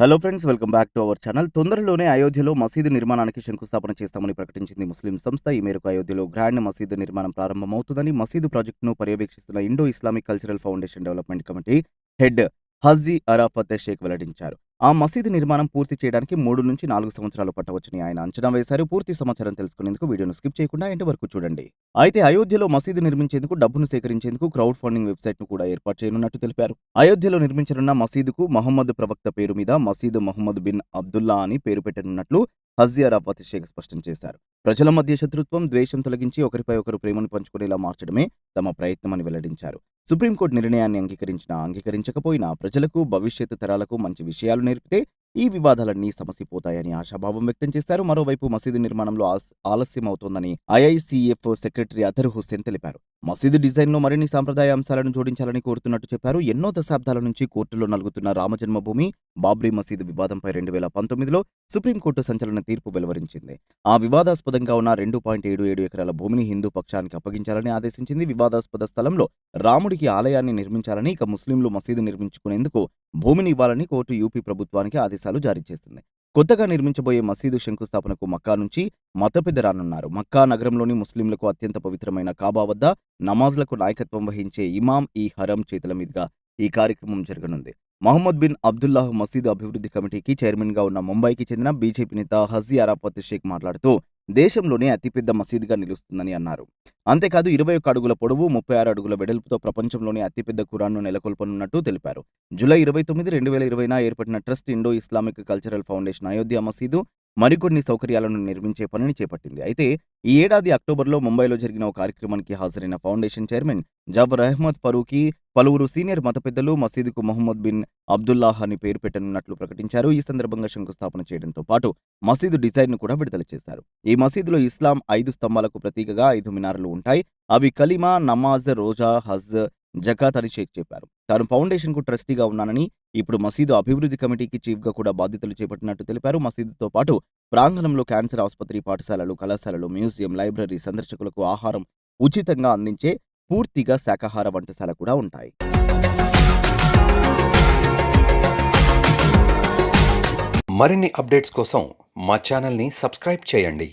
Hello friends welcome back to our channel తొందరలోనే అయోధ్యలో మసీదు నిర్మాణానికి శంకుస్థాపన చేస్తామని ప్రకటించింది ముస్లిం సంస్థ. ఈ మేరకు అయోధ్యలో గ్రాండ్ మసీదు నిర్మాణం ప్రారంభమవుతుందని మసీదు ప్రాజెక్టును పర్యవేక్షిస్తున్న Indo Islamic cultural foundation development committee head Haji Arafat Shaikh వెల్లడించారు. ఆ మసీదు నిర్మాణం పూర్తి చేయడానికి మూడు నుంచి నాలుగు సంవత్సరాలు పట్టవచ్చని ఆయన అంచనా వేశారు. పూర్తి సమాచారం తెలుసుకునేందుకు వీడియోను స్కిప్ చేయకుండా ఎండ్ వరకు చూడండి. అయితే అయోధ్యలో మసీదు నిర్మించేందుకు డబ్బును సేకరించేందుకు క్రౌడ్ ఫండింగ్ వెబ్సైట్ను కూడా ఏర్పాటు చేయనున్నట్టు తెలిపారు. అయోధ్యలో నిర్మించనున్న మసీదుకు మహమ్మద్ ప్రవక్త పేరు మీద మసీదు మహమ్మద్ బిన్ అబ్దుల్లా అని పేరు పెట్టనున్నట్లు హజీ అరాఫత్ షేక్ స్పష్టం చేశారు. ప్రజల మధ్య శత్రుత్వం ద్వేషం తొలగించి ఒకరిపై ఒకరు ప్రేమను పంచుకునేలా మార్చడమే తమ ప్రయత్నమని వెల్లడించారు. సుప్రీంకోర్టు నిర్ణయాన్ని అంగీకరించినా అంగీకరించకపోయినా ప్రజలకు భవిష్యత్తు తరాలకు మంచి విషయాలు నేర్పితే ఈ వివాదాలన్నీ సమసిపోతాయని ఆశాభావం వ్యక్తం చేశారు. మరోవైపు మసీదు నిర్మాణంలో ఆలస్యం అవుతోందని ఐఐసిఎఫ్ సెక్రటరీ అతర్ హుస్సేన్ తెలిపారు. మసీదు డిజైన్లో మరిన్ని సాంప్రదాయ అంశాలను జోడించాలని కోరుతున్నట్టు చెప్పారు. ఎన్నో దశాబ్దాల నుంచి కోర్టులో నలుగుతున్న రామజన్మభూమి బాబ్రీ మసీదు వివాదంపై రెండు వేల పంతొమ్మిదిలో సుప్రీంకోర్టు సంచలన తీర్పు వెలువరించింది. ఆ వివాదాస్పదంగా ఉన్న రెండు పాయింట్ ఏడు ఏడు ఎకరాల భూమిని హిందూ పక్షానికి అప్పగించాలని ఆదేశించింది. వివాదాస్పద స్థలంలో రాముడికి ఆలయాన్ని నిర్మించాలని ఇక ముస్లింలు మసీదు నిర్మించుకునేందుకు భూమిని ఇవ్వాలని కోర్టు యూపీ ప్రభుత్వానికి ఆదేశాలు జారీ చేసింది. కొత్తగా నిర్మించబోయే మసీదు శంకుస్థాపనకు మక్కా నుంచి మతపెద్ద రానున్నారు మక్కా నగరంలోని ముస్లింలకు అత్యంత పవిత్రమైన కాబా వద్ద నమాజ్లకు నాయకత్వం వహించే ఇమాం ఈ హరం చేతుల మీదుగా ఈ కార్యక్రమం జరగనుంది. మహమ్మద్ బిన్ అబ్దుల్లాహ్ మసీదు అభివృద్ధి కమిటీకి చైర్మన్గా ఉన్న ముంబైకి చెందిన బీజేపీ నేత హజీ అరాఫత్ షేక్ మాట్లాడుతూ దేశంలోనే అతిపెద్ద మసీదుగా నిలుస్తుందని అన్నారు. అంతేకాదు ఇరవై ఒక్క అడుగుల పొడవు ముప్పై ఆరు అడుగుల వెడల్పుతో ప్రపంచంలోనే అతిపెద్ద ఖురాన్ను నెలకొల్పనున్నట్టు తెలిపారు. జూలై ఇరవై తొమ్మిది రెండు వేల ఇరవైన ఏర్పడిన trust Indo Islamic cultural foundation Ayodhya మసీదు మరికొన్ని సౌకర్యాలను నిర్మించే పనిని చేపట్టింది. అయితే ఈ ఏడాది అక్టోబర్లో ముంబైలో జరిగిన ఒక కార్యక్రమానికి హాజరైన ఫౌండేషన్ చైర్మన్ జబర్ అహ్మద్ ఫరూకీ పలువురు సీనియర్ మత పెద్దలు మసీదుకు మొహమ్మద్ బిన్ అబ్దుల్లాహ్ అని పేరు పెట్టనున్నట్లు ప్రకటించారు. ఈ సందర్భంగా శంకుస్థాపన చేయడంతో పాటు మసీదు డిజైన్ను కూడా విడుదల చేశారు. ఈ మసీదులో ఇస్లాం ఐదు స్తంభాలకు ప్రతీకగా ఐదు మినార్లు ఉంటాయి. అవి కలిమా నమాజ్ రోజా హజ్ జకాత్ అలీ షేక్ చెప్పారు. తాను ఫౌండేషన్కు ట్రస్టీగా ఉన్నానని ఇప్పుడు మసీదు అభివృద్ధి కమిటీకి చీఫ్గా కూడా బాధ్యతలు చేపట్టినట్టు తెలిపారు. మసీదుతో పాటు ప్రాంగణంలో క్యాన్సర్ ఆసుపత్రి పాఠశాలలు కళాశాలలు మ్యూజియం లైబ్రరీ సందర్శకులకు ఆహారం ఉచితంగా అందించే పూర్తిగా శాకాహార వంటశాల కూడా ఉంటాయి. మరిన్ని అప్డేట్స్ కోసం మా ఛానల్ని సబ్స్క్రైబ్ చేయండి.